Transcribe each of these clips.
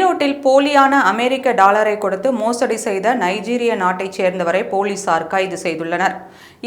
ஈரோட்டில் போலியான அமெரிக்க டாலரை கொடுத்து மோசடி செய்த நைஜீரிய நாட்டைச் சேர்ந்தவரை போலீசார் கைது செய்துள்ளனர்.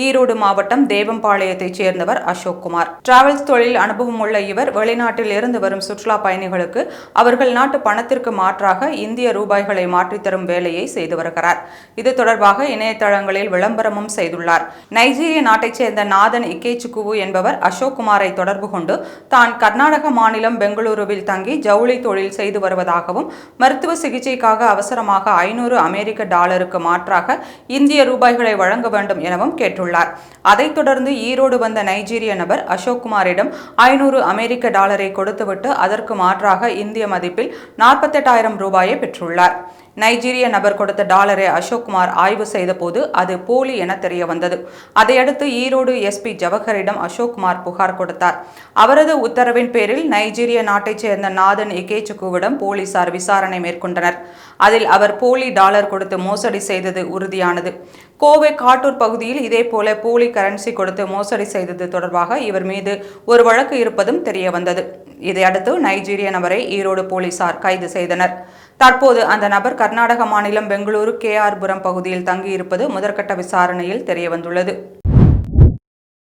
ஈரோடு மாவட்டம் தேவம்பாளையத்தைச் சேர்ந்தவர் அசோக் குமார். டிராவல்ஸ் தொழில் அனுபவம் உள்ள இவர் வெளிநாட்டில் இருந்து வரும் சுற்றுலா பயணிகளுக்கு அவர்கள் நாட்டு பணத்திற்கு மாற்றாக இந்திய ரூபாய்களை மாற்றித்தரும் வேலையை செய்து வருகிறார். இது தொடர்பாக இணையதளங்களில் விளம்பரமும் செய்துள்ளார். நைஜீரிய நாட்டைச் சேர்ந்த நாதன் இக்கேச்சுக்குவு என்பவர் அசோக் குமாரை தொடர்பு கொண்டு தான் கர்நாடக மாநிலம் பெங்களூருவில் தங்கி ஜவுளி தொழில் செய்து வருவதாகவும் மருத்துவ சிகிச்சைக்காக அவசரமாக ஐநூறு அமெரிக்க டாலருக்கு மாற்றாக இந்திய ரூபாய்களை வழங்க வேண்டும் எனவும் கேட்டுள்ளார். அதைத் தொடர்ந்து ஈரோடு வந்த நைஜீரிய நபர் அசோக்குமாரிடம் ஐநூறு அமெரிக்க டாலரை கொடுத்துவிட்டு அதற்கு மாற்றாக இந்திய மதிப்பில் நாற்பத்தெட்டாயிரம் ரூபாயை பெற்றுள்ளார். நைஜீரிய நபர் கொடுத்த டாலரை அசோக்குமார் ஆய்வு செய்தபோது அது போலி என தெரிய வந்தது அதையடுத்து ஈரோடு எஸ்பி ஜவஹரிடம் அசோக்குமார் புகார் கொடுத்தார். அவரது உத்தரவின் பேரில் நைஜீரிய நாட்டைச் சேர்ந்த நாதன் இகேச்சுக்குவிடம் போலீசார் விசாரணை மேற்கொண்டனர். அதில் அவர் போலி டாலர் கொடுத்து மோசடி செய்தது உறுதியானது. கோவை காட்டூர் பகுதியில் இதேபோல போலி கரன்சி கொடுத்து மோசடி செய்தது தொடர்பாக இவர் மீது ஒரு வழக்கு இருப்பதும் தெரிய வந்தது இதையடுத்து நைஜீரிய நபரை ஈரோடு போலீசார் கைது செய்தனர். தற்போது அந்த நபர் கர்நாடக மாநிலம் பெங்களூரு கே ஆர் புரம் பகுதியில் தங்கியிருப்பது முதற்கட்ட விசாரணையில் தெரியவந்துள்ளது.